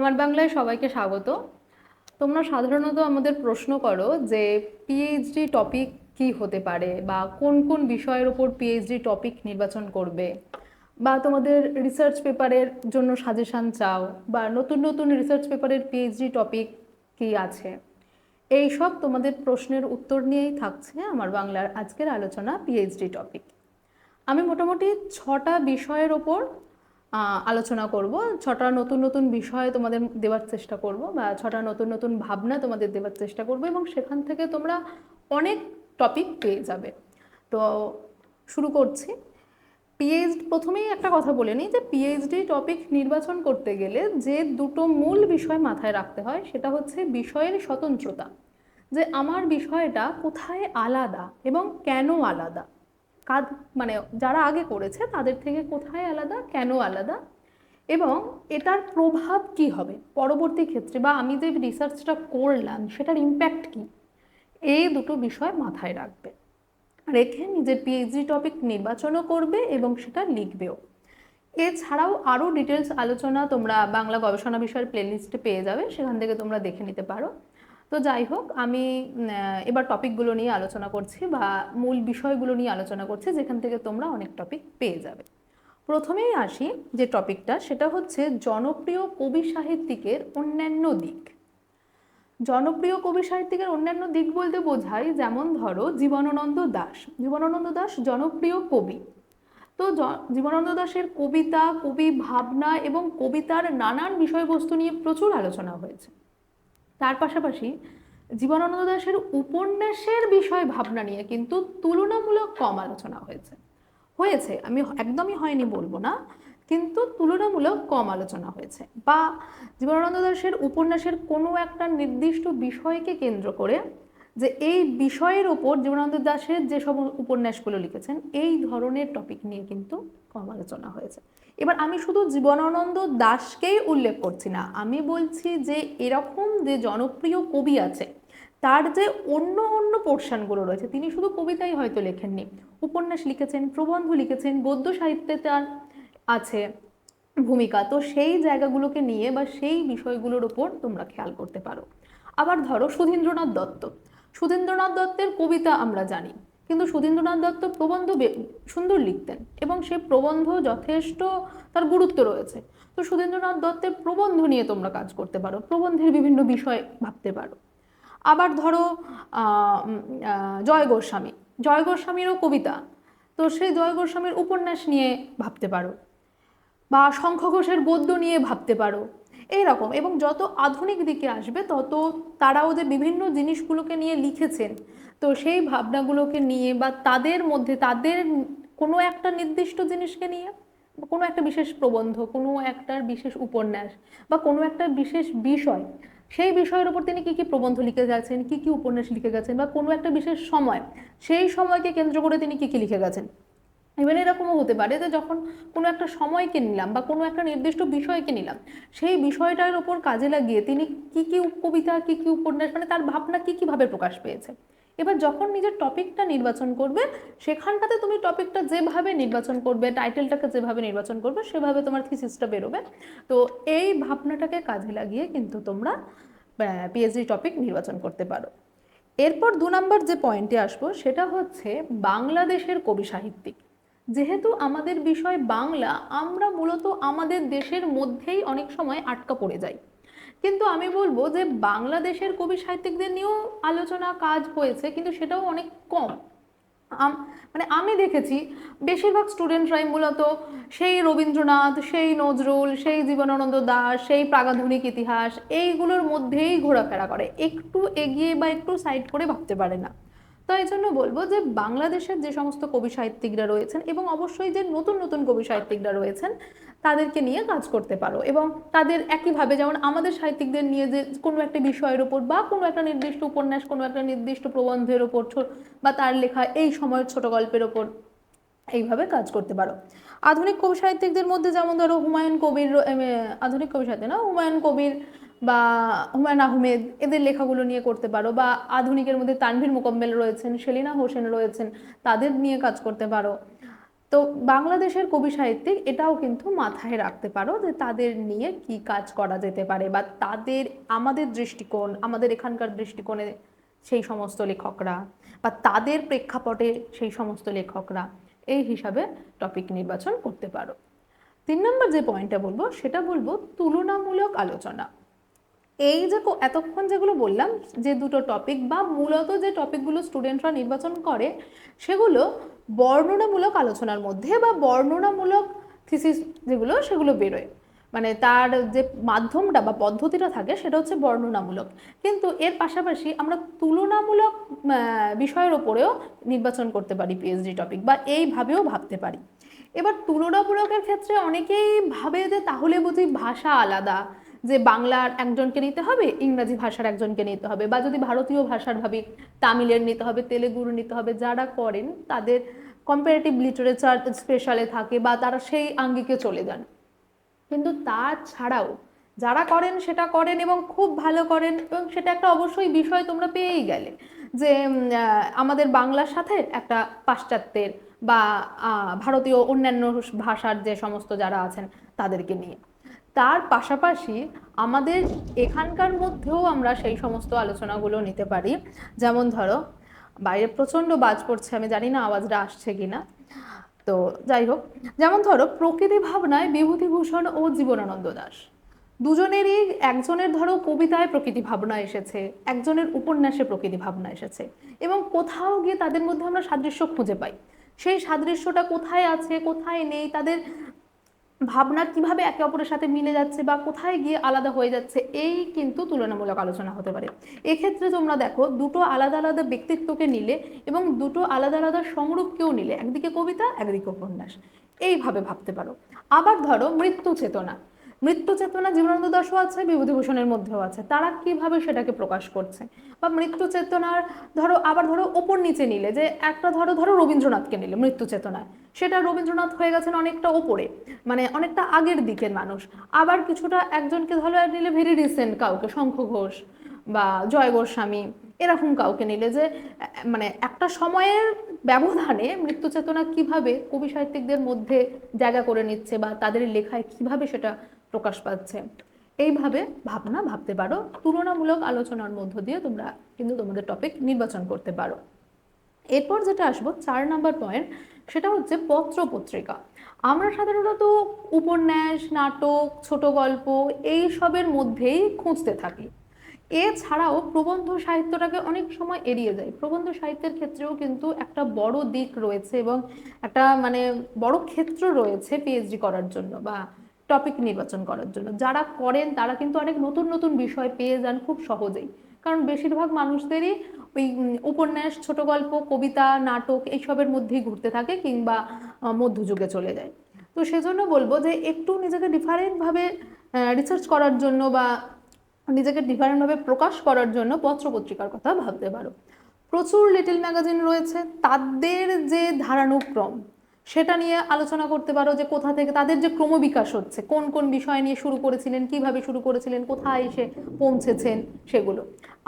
আমার বাংলায় সবাইকে স্বাগত। তোমরা সাধারণত আমাদের প্রশ্ন করো যে পিএইচডি টপিক কি হতে পারে বা কোন কোন বিষয়ের ওপর পিএইচডি টপিক নির্বাচন করবে? বা তোমাদের রিসার্চ পেপারের জন্য সাজেশান চাও বা নতুন নতুন রিসার্চ পেপারের পিএইচডি টপিক কি আছে? এই সব তোমাদের প্রশ্নের উত্তর নিয়েই থাকছে আমার বাংলার আজকের আলোচনা পিএইচডি টপিক আমি মোটামুটি ছটা বিষয়ের ওপর আলোচনা করব। ছটা নতুন নতুন বিষয় তোমাদের দেওয়ার চেষ্টা করব বা ছটা নতুন নতুন ভাবনা তোমাদের দেওয়ার চেষ্টা করব এবং সেখান থেকে তোমরা অনেক টপিক পেয়ে যাবে। তো শুরু করছি। পিএইচডি প্রথমেই একটা কথা বলে নিই যে পিএইচডি টপিক নির্বাচন করতে গেলে যে দুটো মূল বিষয় মাথায় রাখতে হয় সেটা হচ্ছে বিষয়ের স্বতন্ত্রতা। যে আমার বিষয়টা কোথায় আলাদা এবং কেন আলাদা? কাদ মানে যারা আগে করেছে তাদের থেকে কোথায় আলাদা, কেন আলাদা? এবং এটার প্রভাব কি হবে? পরবর্তী ক্ষেত্রে বা আমি যে রিসার্চটা করলাম, সেটার ইম্প্যাক্ট কি? এই দুটো বিষয় মাথায় রাখবে। রেখে নিজের পিএইচডি টপিক নির্বাচনও করবে এবং সেটা লিখবেও। এছাড়াও আরও ডিটেলস আলোচনা তোমরা বাংলা গবেষণা বিষয়ের প্লেলিস্টে পেয়ে যাবে, সেখান থেকে তোমরা দেখে নিতে পারো। তো যাই হোক, আমি এবার টপিকগুলো নিয়ে আলোচনা করছি বা মূল বিষয়গুলো নিয়ে আলোচনা করছি, যেখান থেকে তোমরা অনেক টপিক পেয়ে যাবে। প্রথমেই আসি যে টপিকটা সেটা হচ্ছে জনপ্রিয় কবি সাহিত্যিকের অন্যান্য দিক। জনপ্রিয় কবি সাহিত্যিকের অন্যান্য দিক বলতে বোঝায় যেমন ধরো জীবনানন্দ দাশ। জীবনানন্দ দাশ জনপ্রিয় কবি। তো জীবনানন্দ দাশের কবিতা, কবি ভাবনা এবং কবিতার নানান বিষয়বস্তু নিয়ে প্রচুর আলোচনা হয়েছে। তার পাশাপাশি জীবনানন্দ দাশের উপন্যাসের বিষয় ভাবনা নিয়ে কিন্তু তুলনামূলক কম আলোচনা হয়েছে। হয়েছে, আমি একদমই হয়নি বলব না, কিন্তু তুলনামূলক কম আলোচনা হয়েছে। বা জীবনানন্দ দাশের উপন্যাসের কোনো একটা নির্দিষ্ট বিষয়কে কেন্দ্র করে যে এই বিষয়ের ওপর জীবনানন্দ দাশের যে সব উপন্যাসগুলো লিখেছেন, এই ধরনের টপিক নিয়ে কিন্তু কম আলোচনা হয়েছে। এবার আমি শুধু জীবনানন্দ দাশকেই উল্লেখ করছি না, আমি বলছি যে এরকম যে জনপ্রিয় কবি আছে, তার যে অন্য অন্য পোর্শনগুলো রয়েছে, তিনি শুধু কবিতাই হয়তো লেখেননি। উপন্যাস লিখেছেন, প্রবন্ধ লিখেছেন গদ্য সাহিত্যে তার আছে ভূমিকা। তো সেই জায়গাগুলোকে নিয়ে বা সেই বিষয়গুলোর ওপর তোমরা খেয়াল করতে পারো। আবার ধরো সুধীন্দ্রনাথ দত্ত। সুধীন্দ্রনাথ দত্তের কবিতা আমরা জানি। কিন্তু সুধীন্দ্রনাথ দত্ত প্রবন্ধ সুন্দর লিখতেন এবং সে প্রবন্ধ যথেষ্ট তার গুরুত্ব রয়েছে। তো সুধীন্দ্রনাথ দত্তের প্রবন্ধ নিয়ে তোমরা কাজ করতে পারো, প্রবন্ধের বিভিন্ন বিষয় ভাবতে পারো। আবার ধরো জয় গোস্বামী। জয় গোস্বামীরও কবিতা। তো সেই জয় গোস্বামীর উপন্যাস নিয়ে ভাবতে পারো বা শঙ্খ ঘোষের গদ্য নিয়ে ভাবতে পারো। এইরকম এবং যত আধুনিক দিকে আসবে, তত তারাও যে বিভিন্ন জিনিসগুলোকে নিয়ে লিখেছেন, তো সেই ভাবনাগুলোকে নিয়ে বা তাদের মধ্যে, তাদের কোনো একটা নির্দিষ্ট জিনিসকে নিয়ে কোনো একটা বিশেষ প্রবন্ধ, কোনো একটা বিশেষ উপন্যাস বা কোনো একটা বিশেষ বিষয়, সেই বিষয়ের উপর তিনি কী কী প্রবন্ধ লিখে গেছেন, কী কী উপন্যাস লিখে গেছেন বা কোনো একটা বিশেষ সময়, সেই সময়কে কেন্দ্র করে তিনি কী কী লিখে গেছেন। ইভেন এরকমও হতে পারে যে যখন কোনো একটা সময়কে নিলাম বা কোনো একটা নির্দিষ্ট বিষয়কে নিলাম, সেই বিষয়টার ওপর কাজে লাগিয়ে তিনি কি কি কবিতা, কি কি উপন্যাস মানে তার ভাবনা কি কীভাবে প্রকাশ পেয়েছে। এবার যখন নিজের টপিকটা নির্বাচন করবে, সেখানটাতে তুমি টপিকটা যেভাবে নির্বাচন করবে, টাইটেলটাকে যেভাবে নির্বাচন করবে, সেভাবে তোমার থিসিসটা বেরোবে। তো এই ভাবনাটাকে কাজে লাগিয়ে কিন্তু তোমরা পিএইচডি টপিক নির্বাচন করতে পারো। এরপর দু নম্বর যে পয়েন্টে আসব, সেটা হচ্ছে বাংলাদেশের কবি সাহিত্যিক। যেহেতু আমাদের বিষয় বাংলা, আমরা মূলত আমাদের দেশের মধ্যেই অনেক সময় আটকা পড়ে যাই। কিন্তু আমি বলব যে বাংলাদেশের কবি সাহিত্যিকদের নিয়েও আলোচনা কাজ হয়েছে, কিন্তু সেটাও অনেক কম। মানে আমি দেখেছি বেশিরভাগ স্টুডেন্টরাই মূলত সেই রবীন্দ্রনাথ, সেই নজরুল, সেই জীবনানন্দ দাস, সেই প্রাগাধুনিক ইতিহাস, এইগুলোর মধ্যেই ঘোরাফেরা করে। একটু এগিয়ে বা একটু সাইড করে ভাবতে পারে না। তো এই জন্য বলব যে বাংলাদেশের যে সমস্ত কবি সাহিত্যিকরা রয়েছেন এবং অবশ্যই যে নতুন নতুন কবি সাহিত্যিকরা রয়েছেন, তাদেরকে নিয়ে কাজ করতে পারো এবং তাদের একইভাবে যেমন আমাদের সাহিত্যিকদের নিয়ে যে কোনো একটা বিষয়ের ওপর বা কোনো একটা নির্দিষ্ট উপন্যাস, কোনো একটা নির্দিষ্ট প্রবন্ধের ওপর বা তার লেখা এই সময়ের ছোট গল্পের ওপর এইভাবে কাজ করতে পারো। আধুনিক কবি সাহিত্যিকদের মধ্যে যেমন ধরো হুমায়ুন কবির আধুনিক কবি সাহিত্য না, হুমায়ুন কবির বা হুমায়ুন আহমেদ, এদের লেখাগুলো নিয়ে করতে পারো বা আধুনিকের মধ্যে তানভীর মোকাম্মেল রয়েছেন, সেলিনা হোসেন রয়েছেন, তাদের নিয়ে কাজ করতে পারো। তো বাংলাদেশের কবি সাহিত্যিক এটাও কিন্তু মাথায় রাখতে পারো যে তাদের নিয়ে কি কাজ করা যেতে পারে বা তাদের, আমাদের দৃষ্টিকোণ, আমাদের এখানকার দৃষ্টিকোণে সেই সমস্ত লেখকরা বা তাদের প্রেক্ষাপটে সেই সমস্ত লেখকরা এই হিসাবে টপিক নির্বাচন করতে পারো। তিন নম্বর যে পয়েন্টটা বলব, সেটা বলব তুলনামূলক আলোচনা। এই যে এতক্ষণ যেগুলো বললাম, যে দুটো টপিক বা মূলত যে টপিকগুলো স্টুডেন্টরা নির্বাচন করে, সেগুলো বর্ণনামূলক আলোচনার মধ্যে বা বর্ণনামূলক থিসিস যেগুলো, সেগুলো বেরোয়। মানে তার যে মাধ্যমটা বা পদ্ধতিটা থাকে, সেটা হচ্ছে বর্ণনামূলক। কিন্তু এর পাশাপাশি আমরা তুলনামূলক বিষয়ের ওপরেও নির্বাচন করতে পারি পিএইচডি টপিক বা এইভাবেও ভাবতে পারি। এবার তুলনামূলকের ক্ষেত্রে অনেকেই ভাবে যে তাহলে বুঝি ভাষা আলাদা। যে বাংলার একজনকে নিতে হবে, ইংরাজি ভাষার একজনকে নিতে হবে বা যদি ভারতীয় ভাষার ভাবি তামিলের নিতে হবে, তেলেগুর নিতে হবে, যারা করেন তাদের কম্পারেটিভ লিটারেচার স্পেশালে থাকে বা তারা সেই আঙ্গিকে চলে যান। কিন্তু তাছাড়াও যারা করেন সেটা করেন এবং খুব ভালো করেন এবং সেটা একটা অবশ্যই বিষয় তোমরা পেয়েই গেলে যে আমাদের বাংলার সাথে একটা পাশ্চাত্যের বা ভারতীয় অন্যান্য ভাষার যে সমস্ত যারা আছেন তাদেরকে নিয়ে। তার পাশাপাশি আমাদের এখানকার মধ্যেও আমরা সেই সমস্ত আলোচনাগুলো নিতে পারি। যেমন ধরো, বাইরে প্রচণ্ড বাজ পড়ছে, আমি জানি না আওয়াজটা আসছে কিনা। তো যাই হোক, যেমন ধরো, প্রকৃতি ভাবনায় বিভূতিভূষণ ও জীবনানন্দ দাস। দুজনেরই একজনের ধরো কবিতায় প্রকৃতি ভাবনা এসেছে, একজনের উপন্যাসে প্রকৃতি ভাবনা এসেছে এবং কোথাও গিয়ে তাদের মধ্যে আমরা সাদৃশ্য খুঁজে পাই। সেই সাদৃশ্যটা কোথায় আছে, কোথায় নেই, তাদের ভাবনা কীভাবে একে অপরের সাথে মিলে যাচ্ছে বা কোথায় গিয়ে আলাদা হয়ে যাচ্ছে, এই কিন্তু তুলনামূলক আলোচনা হতে পারে। এক্ষেত্রে তোমরা দেখো, দুটো আলাদা আলাদা ব্যক্তিত্বকে নিলে এবং দুটো আলাদা আলাদা সংরূপকেও নিলে, একদিকে কবিতা, একদিকে উপন্যাস। এইভাবে ভাবতে পারো। আবার ধরো মৃত্যু চেতনা। মৃত্যু চেতনা জীবনানন্দ দাসও আছে, বিভূতিভূষণের মধ্যেও আছে। তারা কীভাবে সেটাকে প্রকাশ করছে? বা মৃত্যু চেতনার ধরো, আবার ধরো ওপর নিচে নিলে, যে একটা ধরো ধরো রবীন্দ্রনাথকে নিলে মৃত্যু চেতনায়। সেটা রবীন্দ্রনাথ হয়ে গেছেন অনেকটা ওপরে মানে অনেকটা আগের দিকের মানুষ। আবার কিছুটা একজনকে ধরো নিলে ভেরি রিসেন্ট কাউকে, শঙ্খ ঘোষ বা জয় গোস্বামী, এরকম কাউকে নিলে যে মানে একটা সময়ের ব্যবধানে মৃত্যু চেতনা কীভাবে কবি সাহিত্যিকদের মধ্যে জায়গা করে নিচ্ছে বা তাদের লেখায় কীভাবে সেটা প্রকাশ পাচ্ছে। এইভাবে ভাবনা ভাবতে পারো। তুলনামূলক আলোচনার মধ্য দিয়ে তোমরা কিন্তু তোমাদের টপিক নির্বাচন করতে পারো। এরপর যেটা আসব, চার নাম্বার পয়েন্ট সেটা হচ্ছে পত্র পত্রিকা আমরা সাধারণত উপন্যাস, নাটক, ছোট গল্প এই সবের মধ্যেই খুঁজতে থাকি। এছাড়াও প্রবন্ধ সাহিত্যটাকে অনেক সময় এড়িয়ে যায় প্রবন্ধ সাহিত্যের ক্ষেত্রেও কিন্তু একটা বড় দিক রয়েছে এবং একটা মানে বড় ক্ষেত্র রয়েছে পিএইচডি করার জন্য বা টপিক নির্বাচন করার জন্য। যারা করেন, তারা কিন্তু অনেক নতুন নতুন বিষয় পেয়ে যান খুব সহজেই। কারণ বেশিরভাগ মানুষদেরই ওই উপন্যাস, ছোট গল্প, কবিতা, নাটক এইসবের মধ্যেই ঘুরতে থাকে কিংবা মধ্যযুগে চলে যায়। তো সেজন্য বলব যে একটু নিজেকে ডিফারেন্টভাবে রিসার্চ করার জন্য বা নিজেকে ডিফারেন্টভাবে প্রকাশ করার জন্য পত্রপত্রিকার কথা ভাবতে পারো। প্রচুর লিটল ম্যাগাজিন রয়েছে। তাদের যে ধারানুক্রম সেটা নিয়ে আলোচনা করতে পারো যে কোথা থেকে তাদের যে ক্রমবিকাশ হচ্ছে, কোন কোন বিষয় নিয়ে শুরু করেছিলেন, কীভাবে শুরু করেছিলেন, কোথায় এসে পৌঁছেছেন সেগুলো।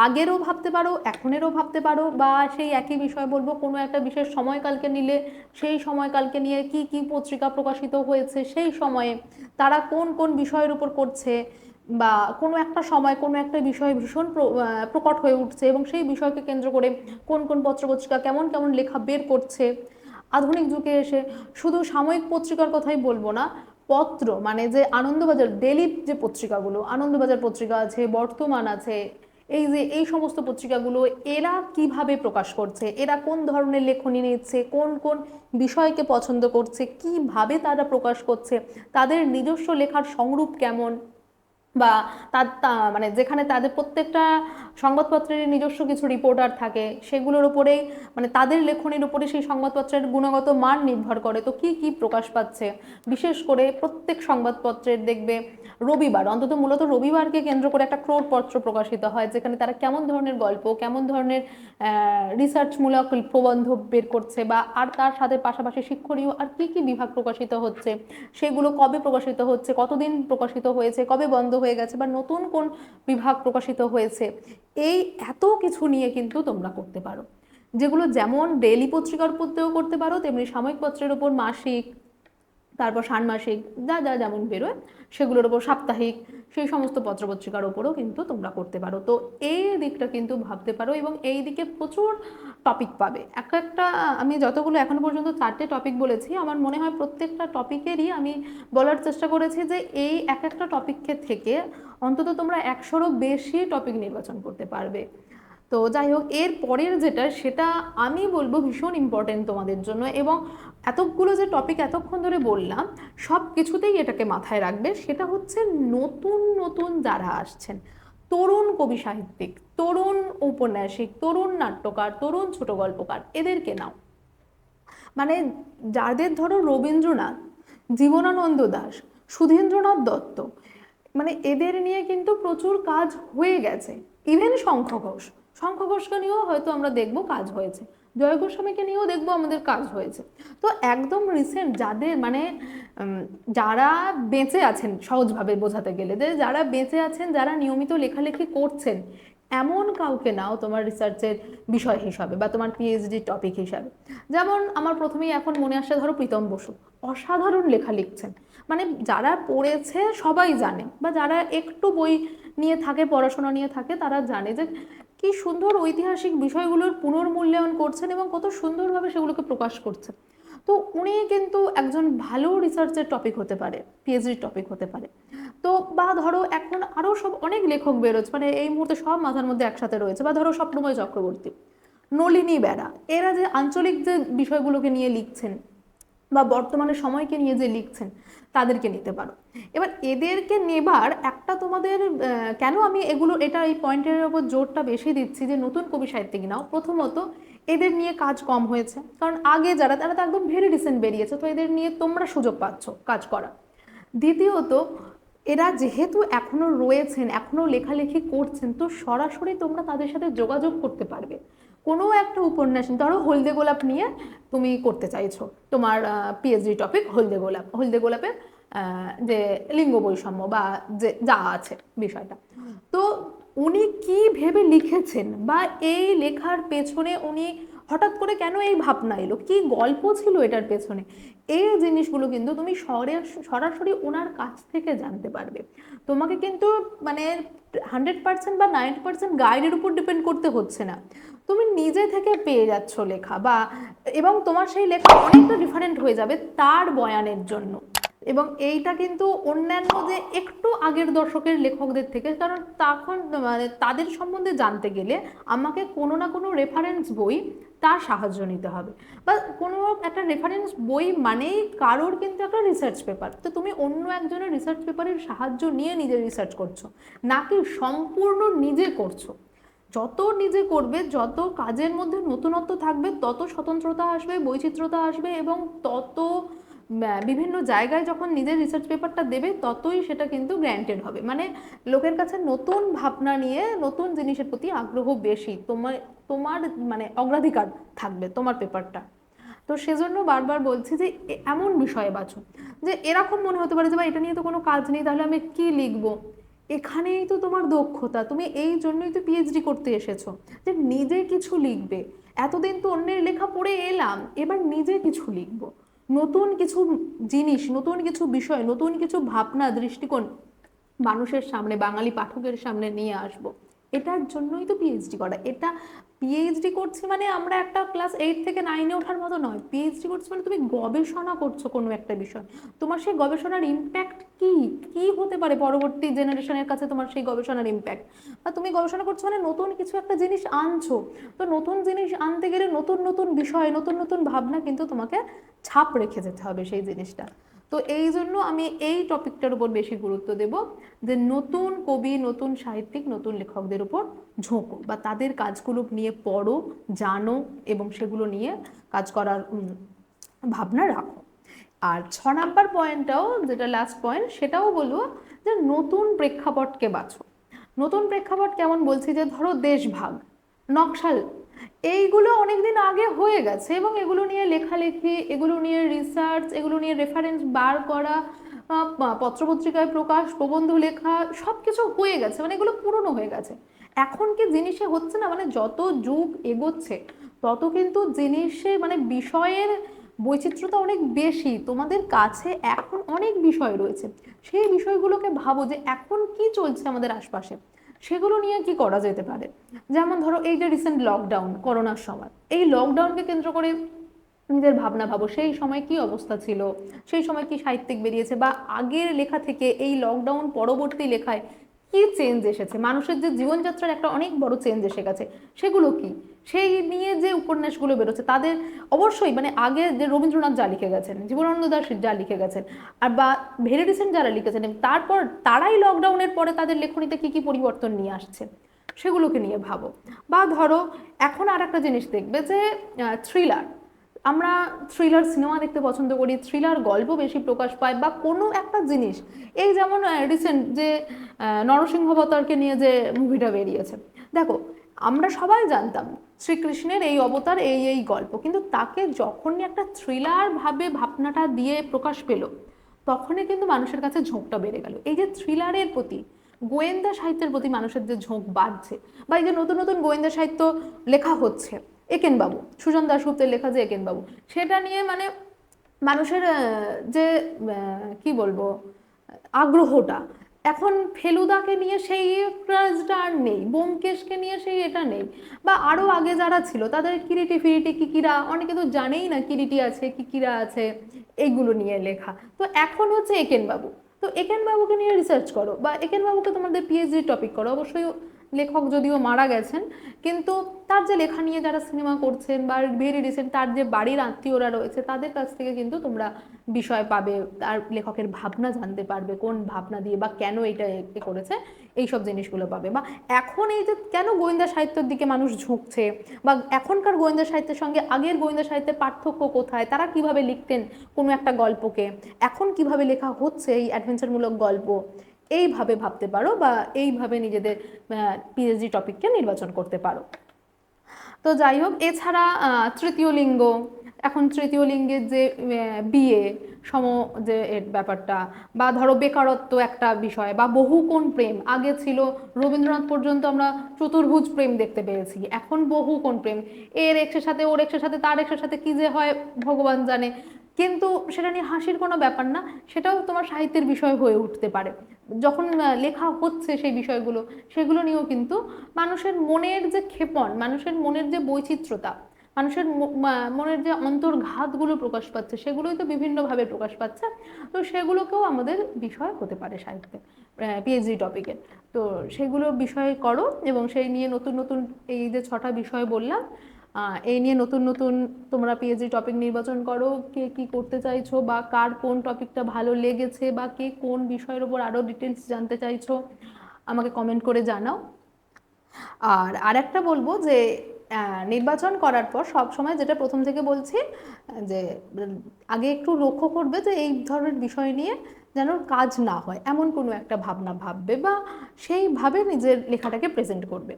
আগেরও ভাবতে পারো, এখনেরও ভাবতে পারো, বা সেই একই বিষয় বলব, কোনো একটা বিশেষ সময়কালকে নিলে সেই সময়কালকে নিয়ে কি কি পত্রিকা প্রকাশিত হয়েছে, সেই সময়ে তারা কোন কোন বিষয়ের উপর করছে, বা কোনো একটা সময় কোনো একটা বিষয় ভীষণ প্রকট হয়ে উঠছে, এবং সেই বিষয়কে কেন্দ্র করে কোন কোন পত্রপত্রিকা কেমন কেমন লেখা বের করছে আধুনিক যুগে এসে শুধু সাময়িক পত্রিকার কথাই বলব না, পত্র মানে যে আনন্দবাজার ডেলি যে পত্রিকাগুলো, আনন্দবাজার পত্রিকা আছে, বর্তমান আছে, এই যে এই সমস্ত পত্রিকাগুলো এরা কীভাবে প্রকাশ করছে, এরা কোন ধরনের লেখনী নিচ্ছে, কোন কোন বিষয়কে পছন্দ করছে, কীভাবে তারা প্রকাশ করছে, তাদের নিজস্ব লেখার সংরূপ কেমন বা তার মানে যেখানে তাদের প্রত্যেকটা সংবাদপত্রের নিজস্ব কিছু রিপোর্টার থাকে, সেগুলোর উপরেই মানে তাদের লেখনির উপরে সেই সংবাদপত্রের গুণগত মান নির্ভর করে। তো কি কি প্রকাশ পাচ্ছে? বিশেষ করে প্রত্যেক সংবাদপত্রের দেখবে রবিবার, অন্তত মূলত রবিবারকে কেন্দ্র করে একটা ক্রোড়পত্র প্রকাশিত হয়, যেখানে তারা কেমন ধরনের গল্প, কেমন ধরনের রিসার্চমূলক প্রবন্ধ বের করছে বা আর তার সাথে পাশাপাশি শিক্ষণীয় আর কি কি বিভাগ প্রকাশিত হচ্ছে, সেগুলো কবে প্রকাশিত হচ্ছে, কতদিন প্রকাশিত হয়েছে, কবে বন্ধ হয়ে গেছে বা নতুন কোন বিভাগ প্রকাশিত হয়েছে, এই এত কিছু নিয়ে কিন্তু তোমরা করতে পারো। যেগুলো যেমন ডেলি পত্রিকার উপরতেও করতে পারো, তেমনি সাময়িক পত্রের ওপর মাসিক, তারপর ষান্মাসিক, যা যা যেমন বেরোয়, সেগুলোর ওপর সাপ্তাহিক সেই সমস্ত পত্রপত্রিকার ওপরও কিন্তু তোমরা করতে পারো। তো এই দিকটা কিন্তু ভাবতে পারো এবং এই দিকে প্রচুর টপিক পাবে। এক একটা, আমি যতগুলো এখনও পর্যন্ত চারটে টপিক বলেছি, আমার মনে হয় প্রত্যেকটা টপিকেরই আমি বলার চেষ্টা করেছি যে এই এক একটা টপিককে থেকে অন্তত তোমরা একশোরও বেশি টপিক নির্বাচন করতে পারবে। তো যাই হোক, এর পরের যেটা, সেটা আমি বলব ভীষণ ইম্পর্টেন্ট তোমাদের জন্য এবং এতগুলো যে টপিক এতক্ষণ ধরে বললাম, সব কিছুতেই এটাকে মাথায় রাখবে, সেটা হচ্ছে নতুন নতুন যারা আসছেন, তরুণ কবি সাহিত্যিক, তরুণ ঔপন্যাসিক তরুণ নাট্যকার, তরুণ ছোট গল্পকার, এদেরকে নাও। মানে যাদের ধরো রবীন্দ্রনাথ, জীবনানন্দ দাস, সুধীন্দ্রনাথ দত্ত মানে এদের নিয়ে কিন্তু প্রচুর কাজ হয়ে গেছে ইভেন শঙ্খ ঘোষ শঙ্খ ঘোষকে নিয়েও হয়তো আমরা দেখব কাজ হয়েছে। জয় গোস্বামীকে নিয়েও দেখব আমাদের কাজ হয়েছে। তো একদম রিসেন্ট যাদের মানে যারা বেঁচে আছেন সহজভাবে বোঝাতে গেলে, যে যারা বেঁচে আছেন, যারা নিয়মিত লেখালেখি করছেন, এমন কাউকে নাও তোমার রিসার্চের বিষয় হিসাবে বা তোমার পিএইচডি টপিক হিসাবে। যেমন আমার প্রথমেই এখন মনে আসে ধরো প্রীতম বসু। অসাধারণ লেখা লিখছেন। মানে যারা পড়েছে সবাই জানে, বা যারা একটু বই নিয়ে থাকে, পড়াশোনা নিয়ে থাকে, তারা জানে যে কি সুন্দর ঐতিহাসিক বিষয়গুলোর পুনর্মূল্যায়ন করছেন এবং কত সুন্দরভাবে সেগুলোকে প্রকাশ করছেন। তো উনি কিন্তু একজন ভালো রিসার্চের টপিক হতে পারে পিএইচডির টপিক হতে পারে। তো বা ধরো এখন আরও সব অনেক লেখক বেরোচ্ছে মানে এই মুহূর্তে সব মাথার মধ্যে একসাথে রয়েছে, বা ধরো স্বপ্নময় চক্রবর্তী, নলিনী বেড়া এরা যে আঞ্চলিক যে বিষয়গুলোকে নিয়ে লিখছেন বা বর্তমানে সময়কে নিয়ে যে লিখছেন, তাদেরকে নিতে পারো। এবার এদেরকে নেবার একটা তোমাদের কেন আমি এগুলো, এটা এই পয়েন্টের ওপর জোরটা বেশি দিচ্ছি যে নতুন কবি সাহিত্যিক নাও। প্রথমত, এদের নিয়ে কাজ কম হয়েছে। কারণ আগে যারা, তারা তো একদম ভেরি রিসেন্ট বেরিয়েছে। তো এদের নিয়ে তোমরা সুযোগ পাচ্ছ কাজ করা। দ্বিতীয়ত, এরা যেহেতু এখনও রয়েছেন এখনও লেখালেখি করছেন, তো সরাসরি তোমরা তাদের সাথে যোগাযোগ করতে পারবে। কোনো একটা উপন্যাস ধরো হলদে গোলাপ নিয়ে তুমি করতে চাইছো। তোমার পিএইচডি টপিক হলদে গোলাপ। হলদে গোলাপে যে লিঙ্গ বৈষম্য বা যে যা আছে বিষয়টা। তো উনি কি ভেবে লিখেছেন বা এই লেখার পেছনে উনি হঠাৎ করে কেন এই ভাবনা এলো? কি গল্প ছিল এটার পেছনে? এই জিনিসগুলো কিন্তু তুমি সরে সরাসরি ওনার কাছ থেকে জানতে পারবে। তোমাকে কিন্তু মানে হান্ড্রেড পার্সেন্ট বা নাইনটি পার্সেন্ট গাইডের উপর ডিপেন্ড করতে হচ্ছে না। তুমি নিজে থেকে পেয়ে যাচ্ছ লেখা বা, এবং তোমার সেই লেখা অনেকটা ডিফারেন্ট হয়ে যাবে তার বয়ানের জন্য। এবং এইটা কিন্তু অন্যান্য যে একটু আগের দশকের লেখকদের থেকে, কারণ তখন মানে তাদের সম্বন্ধে জানতে গেলে আমাকে কোনো না কোনো রেফারেন্স বই তার সাহায্য নিতে হবে। বা কোনো একটা রেফারেন্স বই মানেই কারোর কিন্তু একটা রিসার্চ পেপার তো তুমি অন্য একজনের রিসার্চ পেপারের সাহায্য নিয়ে নিজে রিসার্চ করছ, নাকি সম্পূর্ণ নিজে করছ? যত নিজে করবে, যত কাজের মধ্যে নতুনত্ব থাকবে, তত স্বতন্ত্রতা আসবে, বৈচিত্র্যতা আসবে এবং তত বিভিন্ন জায়গায় যখন নিজের রিসার্চ পেপারটা দেবে, ততই সেটা কিন্তু গ্র্যান্টেড হবে। মানে লোকের কাছে নতুন ভাবনা নিয়ে নতুন জিনিসের প্রতি আগ্রহ বেশি তোমার তোমার মানে অগ্রাধিকার থাকবে তোমার পেপারটা তো সেজন্য বারবার বলছি যে এমন বিষয়ে বাছো যে এরকম মনে হতে পারে যে বা এটা নিয়ে তো কোনো কাজ নেই, তাহলে আমি কি লিখব? এখানেই তো তোমার দক্ষতা। তুমি এই জন্যই তো পিএইচডি করতে এসেছ, যে নিজে কিছু লিখবে। এতদিন তো অন্যের লেখা পড়ে এলাম, এবার নিজে কিছু লিখব। নতুন কিছু জিনিস, নতুন কিছু বিষয়, নতুন কিছু ভাবনা, দৃষ্টিকোণ মানুষের সামনে, বাঙালি পাঠকের সামনে নিয়ে আসব। এটার জন্যই তো পিএইচডি করা। এটা পিএইচডি করছি মানে আমরা একটা ক্লাস এইট থেকে নাইনে ওঠার মতো নয়। পিএইচডি করছি মানে তুমি গবেষণা করছ কোনো একটা বিষয়। তোমার সেই গবেষণার ইম্প্যাক্ট কি? কি হতে পারে পরবর্তী জেনারেশনের কাছে তোমার সেই গবেষণার ইম্প্যাক্ট বা তুমি গবেষণা করছ মানে নতুন কিছু একটা জিনিস আনছো। তো নতুন জিনিস আনতে গেলে নতুন নতুন বিষয়, নতুন নতুন ভাবনা কিন্তু তোমাকে ছাপ রেখে যেতে হবে সেই জিনিসটা। তো এই জন্য আমি এই টপিকটার উপর বেশি গুরুত্ব দেব যে নতুন কবি, নতুন সাহিত্যিক, নতুন লেখকদের উপর ঝোঁকো বা তাদের কাজগুলো নিয়ে পড়ো, জানো এবং সেগুলো নিয়ে কাজ করার ভাবনা রাখো। আর ছ নাম্বার পয়েন্টটাও যেটা লাস্ট পয়েন্ট সেটাও বলব যে নতুন প্রেক্ষাপটকে বাছো নতুন প্রেক্ষাপট কেমন বলছি যে ধরো দেশভাগ, নকশাল এইগুলো অনেকদিন আগে হয়ে গেছে এবং এগুলো নিয়ে লেখালেখি, এগুলো নিয়ে রিসার্চ এগুলো নিয়ে রেফারেন্স বার করা পত্রপত্রিকায় প্রকাশ, প্রবন্ধ লেখা সব কিছু হয়ে গেছে মানে এগুলো পুরনো হয়ে গেছে। এখন কি জিনিসে হচ্ছে না মানে যত যুগ এগোচ্ছে, তত কিন্তু জিনিসে মানে বিষয়ের বৈচিত্র্যতা অনেক বেশি। তোমাদের কাছে এখন অনেক বিষয় রয়েছে, সেই বিষয়গুলোকে ভাবো যে এখন কি চলছে আমাদের আশপাশে। সেগুলো নিয়ে কি করা যেতে পারে? যেমন ধরো এই যে রিসেন্ট লকডাউন করোনার সময়, এই লকডাউনকে কেন্দ্র করে নিজের ভাবনা ভাবো, সেই সময় কি অবস্থা ছিল? সেই সময় কি সাহিত্যিক বেরিয়েছে? বা আগের লেখা থেকে এই লকডাউন পরবর্তী লেখায় কি চেঞ্জ এসেছে? মানুষের যে জীবনযাত্রার একটা অনেক বড় চেঞ্জ এসে গেছে, সেগুলো কি? সেই নিয়ে যে উপন্যাসগুলো বেরোচ্ছে, তাদের অবশ্যই মানে আগে যে রবীন্দ্রনাথ যা লিখে গেছেন, জীবনানন্দ দাস যা লিখে গেছেন, আর বা ভেরি রিসেন্ট যারা লিখেছেন তারপর তারাই লকডাউনের পরে তাদের লেখনীতে কি কি পরিবর্তন নিয়ে আসছে, সেগুলোকে নিয়ে ভাবো। বা ধরো, এখন আর একটা জিনিস দেখবে যে থ্রিলার আমরা থ্রিলার সিনেমা দেখতে পছন্দ করি থ্রিলার গল্প বেশি প্রকাশ পায়, বা কোনো একটা জিনিস, এই যেমন রিসেন্ট যে নরসিংহাবতারকে নিয়ে যে মুভিটা বেরিয়েছে। দেখো, আমরা সবাই জানতাম শ্রীকৃষ্ণের এই অবতার, এই এই গল্প। কিন্তু তাকে যখনই একটা থ্রিলার ভাবে ভাবনাটা দিয়ে প্রকাশ পেল, তখনই কিন্তু মানুষের কাছে ঝোঁকটা বেড়ে গেল। এই যে থ্রিলারের প্রতি, গোয়েন্দা সাহিত্যের প্রতি মানুষের যে ঝোঁক বাড়ছে, বা এই যে নতুন নতুন গোয়েন্দা সাহিত্য লেখা হচ্ছে, একেনবাবু, সুজন দাশগুপ্তের লেখা যে একেনবাবু, সেটা নিয়ে মানে মানুষের যে কি বলব, আগ্রহটা এখন ফেলুদাকে নিয়ে সেই ক্রাজটা আর নেই বোমকেশকে নিয়ে সেই এটা নেই। বা আরও আগে যারা ছিল, তাদের কিরিটি ফিরিটি কিকিরা, অনেকে তো জানেই না কিরিটি আছে, কিকিরা আছে এইগুলো নিয়ে লেখা। তো এখন হচ্ছে একেনবাবু। তো একেনবাবুকে নিয়ে রিসার্চ করো, বা একেনবাবুকে তোমাদের পিএইচডি টপিক করো। অবশ্যই লেখক যদিও মারা গেছেন, কিন্তু তার যে লেখা নিয়ে যারা সিনেমা করছেন বা ভেরি রিসেন্ট তার যে বাড়ির আত্মীয়রা রয়েছে, তাদের কাছ থেকে কিন্তু তোমরা বিষয় পাবে, তার লেখকের ভাবনা জানতে পারবে, কোন ভাবনা দিয়ে বা কেন এটা করেছে এই সব জিনিসগুলো পাবে। বা এখন এই যে কেন গোয়েন্দা সাহিত্যের দিকে মানুষ ঝুঁকছে, বা এখনকার গোয়েন্দা সাহিত্যের সঙ্গে আগের গোয়েন্দা সাহিত্যের পার্থক্য কোথায়, তারা কীভাবে লিখতেন কোনো একটা গল্পকে, এখন কীভাবে লেখা হচ্ছে এই অ্যাডভেঞ্চারমূলক গল্প এইভাবে ভাবতে পারো বা এইভাবে নিজেদের পিএইচডি টপিককে নির্বাচন করতে পারো। তো যাই হোক, এছাড়া তৃতীয় লিঙ্গ। এখন তৃতীয় লিঙ্গের যে বিয়ে, সম, যে, এর ব্যাপারটা বা ধরো বেকারত্ব একটা বিষয় বা বহু বহুকোণ প্রেম। আগে ছিল রবীন্দ্রনাথ পর্যন্ত আমরা চতুর্ভুজ প্রেম দেখতে পেয়েছি। এখন বহু বহুকোণ প্রেম। এর এক্সের সাথে ওর এক্সের সাথে তার এক্সের সাথে কি যে হয়, ভগবান জানে। কিন্তু সেটা নিয়ে হাসির কোনো ব্যাপার না, সেটাও তোমার সাহিত্যের বিষয় হয়ে উঠতে পারে। যখন লেখা হচ্ছে সেই বিষয়গুলো, সেগুলো নিয়েও কিন্তু মানুষের মনের যে ক্ষেপণ, মানুষের মনের যে বৈচিত্র্যতা, মানুষের মনের যে অন্তর্ঘাতগুলো প্রকাশ পাচ্ছে, সেগুলোই তো বিভিন্নভাবে প্রকাশ পাচ্ছে। তো সেগুলোকেও আমাদের বিষয় হতে পারে সাহিত্যে পিএইচডি টপিকের তো সেগুলো বিষয় করো এবং সেই নিয়ে নতুন নতুন এই যে ছটা বিষয় বললাম এই নিয়ে নতুন নতুন তোমরা পিএইচডি টপিক নির্বাচন করো, কে কি করতে চাইছো বা কার কোন টপিকটা ভালো লেগেছে বা কে কোন বিষয়ের ওপর আরও ডিটেলস জানতে চাইছো, আমাকে কমেন্ট করে জানাও। আর আরেকটা বলব যে নির্বাচন করার পর সব সময় যেটা প্রথম থেকে বলছি, যে, আগে একটু লক্ষ্য করবে যে এই ধরনের বিষয় নিয়ে যেন কাজ না হয়, এমন কোনো একটা ভাবনা ভাববে বা সেইভাবে নিজের লেখাটাকে প্রেজেন্ট করবে।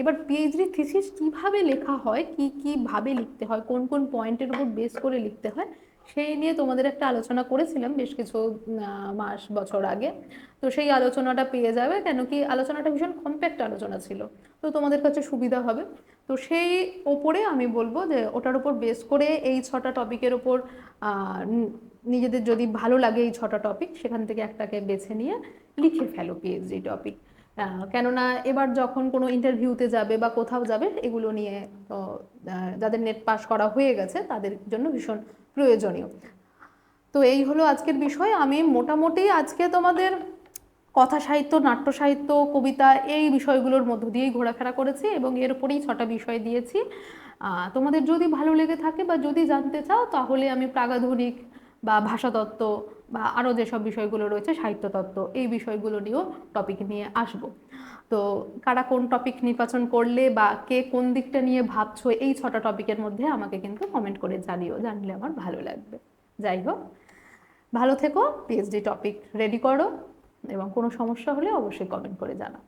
এবার পিএইচডি থিসিস কীভাবে লেখা হয়, কি, কীভাবে লিখতে হয়, কোন কোন পয়েন্টের উপর বেস করে লিখতে হয়, সেই নিয়ে তোমাদের একটা আলোচনা করেছিলাম বেশ কিছু মাস, বছর আগে। তো সেই আলোচনাটা পেয়ে যাবে, কেন কি আলোচনাটা ভীষণ কম্প্যাক্ট আলোচনা ছিল। তো তোমাদের কাছে সুবিধা হবে। তো সেই ওপরে আমি বলব যে ওটার উপর বেস করে এই ছটা টপিকের ওপর নিজেদের যদি ভালো লাগে এই ছটা টপিক সেখান থেকে একটাকে বেছে নিয়ে লিখে ফেলো পিএইচডি টপিক কেননা এবার যখন কোনো ইন্টারভিউতে যাবে বা কোথাও যাবে, এগুলো নিয়ে যাদের নেট পাস করা হয়ে গেছে, তাদের জন্য ভীষণ প্রয়োজনীয়। তো এই হলো আজকের বিষয়। আমি মোটামুটি আজকে তোমাদের কথা সাহিত্য, নাট্য সাহিত্য, কবিতা এই বিষয়গুলোর মধ্য দিয়েই ঘোরাফেরা করেছি এবং এর উপরেই ছটা বিষয় দিয়েছি। তোমাদের যদি ভালো লেগে থাকে বা যদি জানতে চাও, তাহলে আমি প্রাগাধুনিক বা ভাষাতত্ত্ব বা আরও যেসব বিষয়গুলো রয়েছে, সাহিত্যতত্ত্ব, এই বিষয়গুলো নিয়েও টপিক নিয়ে আসব। তো কারা কোন টপিক নির্বাচন করলে বা কে কোন দিকটা নিয়ে ভাবছ, এই ছটা টপিকের মধ্যে আমাকে কিন্তু কমেন্ট করে জানিও, জানলে আমার ভালো লাগবে। যাই হোক, ভালো থেকো পিএইচডি টপিক রেডি করো এবং কোনো সমস্যা হলে অবশ্যই কমেন্ট করে জানাও।